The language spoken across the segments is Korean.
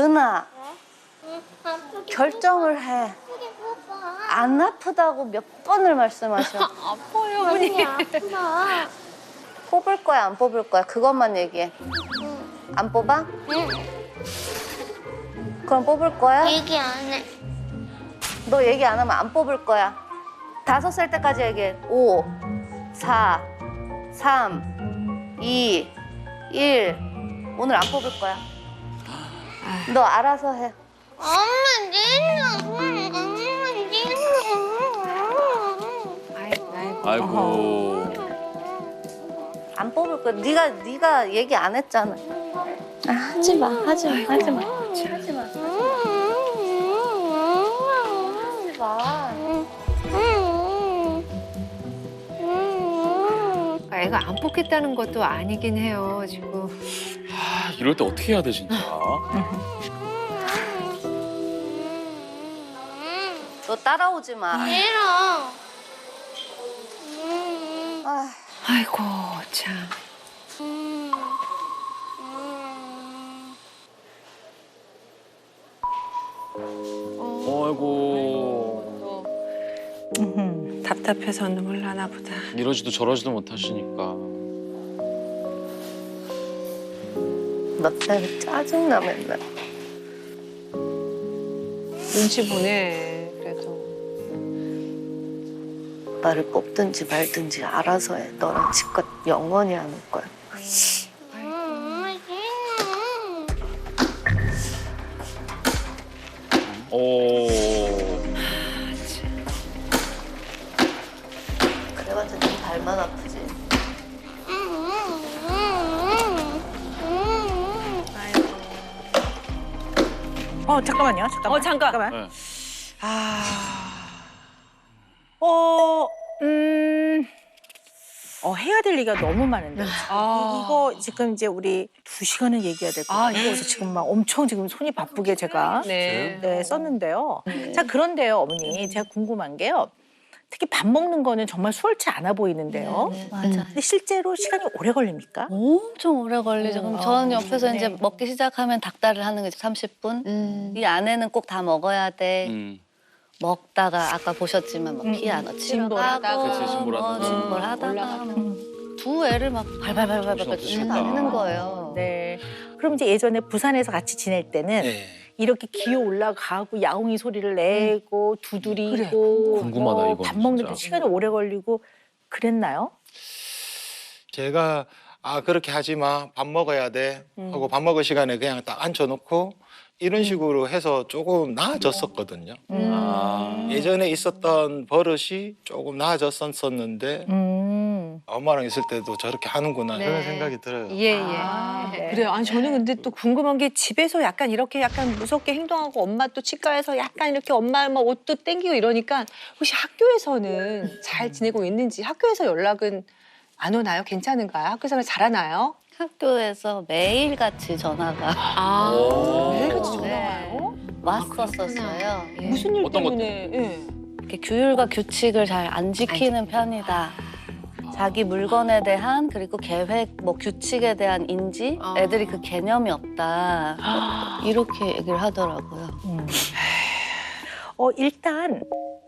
은하 결정을 해. 안 아프다고 몇 번을 말씀하셔. 아파요, 언니. 뽑을 거야 안 뽑을 거야 그것만 얘기해. 응. 안 뽑아? 응. 그럼 뽑을 거야? 얘기 안 해. 너 얘기 안 하면 안 뽑을 거야. 다섯 살 때까지 얘기해. 5, 4, 3, 2, 1. 오늘 안 뽑을 거야. 너 알아서 해. 엄마 니는 엄마 니는. 아이고, 아이고. 아이고. 안 뽑을 거야. 네가 네가 얘기 안 했잖아. 아, 하지 마. 하지 마. 하지 마. 하지 마. 애가 안 뽑겠다는 것도 아니긴 해요, 지금. 아, 이럴 때 어떻게 해야 돼 진짜? 너 따라오지 마. 싫어. 아, 아이고, 참. 어이고. 음, 답답해서 눈물 나나 보다. 이러지도 저러지도 못하시니까. 너 때문에 짜증나 맨날. 눈치 보네, 그래도. 나를 뽑든지 말든지 알아서 해. 너랑 집값 영원히 안 올 거야. 오. 어, 잠깐만요. 잠깐만. 어, 잠깐. 잠깐만. 네. 아. 어, 음. 어, 해야 될 얘기가 너무 많은데. 아. 이거 지금 이제 우리 두 시간을 얘기해야 될것 아, 같아요. 그래서 지금 막 엄청 지금 손이 바쁘게 제가 네. 네, 썼는데요. 자, 그런데요, 어머니. 제가 궁금한 게요. 특히 밥 먹는 거는 정말 수월치 않아 보이는데요. 맞아. 근데 실제로 시간이 오래 걸립니까? 엄청 오래 걸리죠. 그럼 저는 옆에서 이제 네. 먹기 시작하면 닭다리를 하는 거죠. 30분. 음. 이 안에는 꼭 다 먹어야 돼. 음. 먹다가 아까 보셨지만 막 음, 음. 그치, 진볼하다가. 뭐 올라가고. 음. 두 애를 막 발발발발발 그렇죠, 다니는 그렇죠. 거예요. 네. 그럼 이제 예전에 부산에서 같이 지낼 때는 네. 이렇게 기어 올라가고 야옹이 소리를 내고 두드리고 궁금하다, 뭐 이건 밥 먹는데 진짜. 시간이 오래 걸리고 그랬나요? 제가 아 그렇게 하지 마 밥 먹어야 돼 하고 밥 먹을 시간에 그냥 딱 앉혀놓고 이런 식으로 해서 조금 나아졌었거든요. 아. 예전에 있었던 버릇이 조금 나아졌었는데 음. 엄마랑 있을 때도 저렇게 하는구나 네. 그런 생각이 들어요. 예, 예. 아, 네. 그래요. 아니 저는 근데 또 궁금한 게 집에서 약간 이렇게 약간 무섭게 행동하고 엄마 또 치과에서 약간 이렇게 엄마 뭐 옷도 땡기고 이러니까 혹시 학교에서는 잘 지내고 있는지 학교에서 연락은 안 오나요? 괜찮은가요? 학교 생활 잘하나요? 학교에서 매일 같이 전화가 아. 오. 매일같이 전화 네. 와요? 왔었었어요. 예. 무슨 일 어떤 때문에? 예. 이렇게 규율과 규칙을 잘 안 지키는 편이다. 자기 물건에 대한 그리고 계획, 뭐 규칙에 대한 인지, 아. 애들이 그 개념이 없다. 이렇게 얘기를 하더라고요. 음. 어, 일단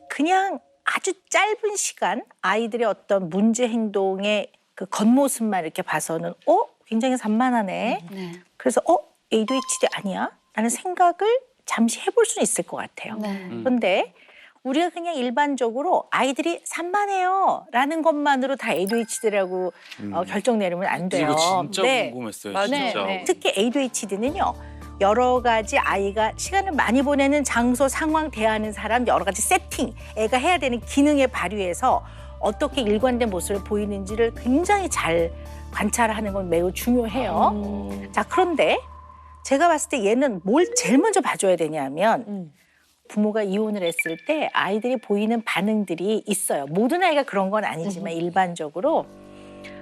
그냥 아주 짧은 시간 아이들의 어떤 문제 행동의 그 겉모습만 이렇게 봐서는 어 굉장히 산만하네. 네. 그래서 어 ADHD 아니야? 라는 생각을 잠시 해볼 수는 있을 것 같아요. 네. 음. 그런데 우리가 그냥 일반적으로 아이들이 산만해요 라는 것만으로 다 ADHD라고 어, 결정 내리면 안 돼요. 음. 이거 진짜 네. 궁금했어요. 맞아요. 진짜. 네. 특히 ADHD는요. 여러 가지 아이가 시간을 많이 보내는 장소, 상황, 대하는 사람, 여러 가지 세팅, 애가 해야 되는 기능에 발휘해서 어떻게 일관된 모습을 보이는지를 굉장히 잘 관찰하는 건 매우 중요해요. 자, 그런데 제가 봤을 때 얘는 뭘 제일 먼저 봐줘야 되냐면 음. 부모가 이혼을 했을 때 아이들이 보이는 반응들이 있어요. 모든 아이가 그런 건 아니지만 일반적으로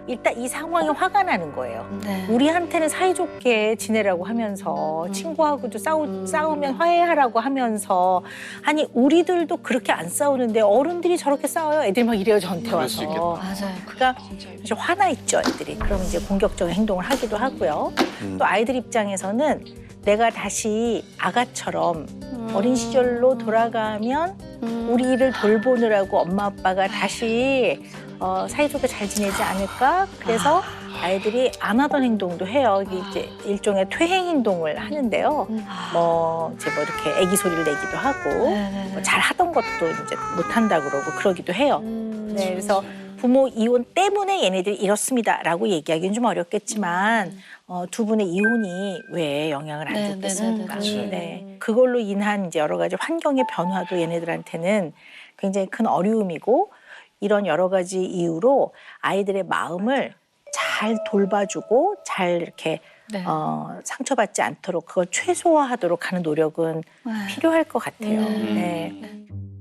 일단 이 상황이 화가 나는 거예요. 네. 우리한테는 사이좋게 지내라고 하면서 친구하고도 싸우, 싸우면 화해하라고 하면서 아니 우리들도 그렇게 안 싸우는데 어른들이 저렇게 싸워요 애들이 막 이래요 저한테 그럴 수 있겠다. 와서 맞아요. 그러니까 이제 화나 있죠 애들이 그럼 이제 공격적인 행동을 하기도 하고요 또 아이들 입장에서는 내가 다시 아가처럼 음. 어린 시절로 돌아가면 음. 우리를 돌보느라고 엄마 아빠가 다시 어, 사이좋게 잘 지내지 않을까? 그래서 아이들이 안 하던 행동도 해요. 이게 이제 일종의 퇴행 행동을 하는데요. 뭐 이제 뭐 이렇게 애기 소리를 내기도 하고 뭐 잘 하던 것도 이제 못 한다 그러고 그러기도 해요. 네, 그래서 부모 이혼 때문에 얘네들이 이렇습니다라고 얘기하기는 좀 어렵겠지만 어, 두 분의 이혼이 왜 영향을 안 네, 줬겠습니까? 네, 네, 네. 네, 그걸로 인한 이제 여러 가지 환경의 변화도 얘네들한테는 굉장히 큰 어려움이고 이런 여러 가지 이유로 아이들의 마음을 잘 돌봐주고 잘 이렇게 네. 어, 상처받지 않도록 그걸 최소화하도록 하는 노력은 필요할 것 같아요. 음. 네.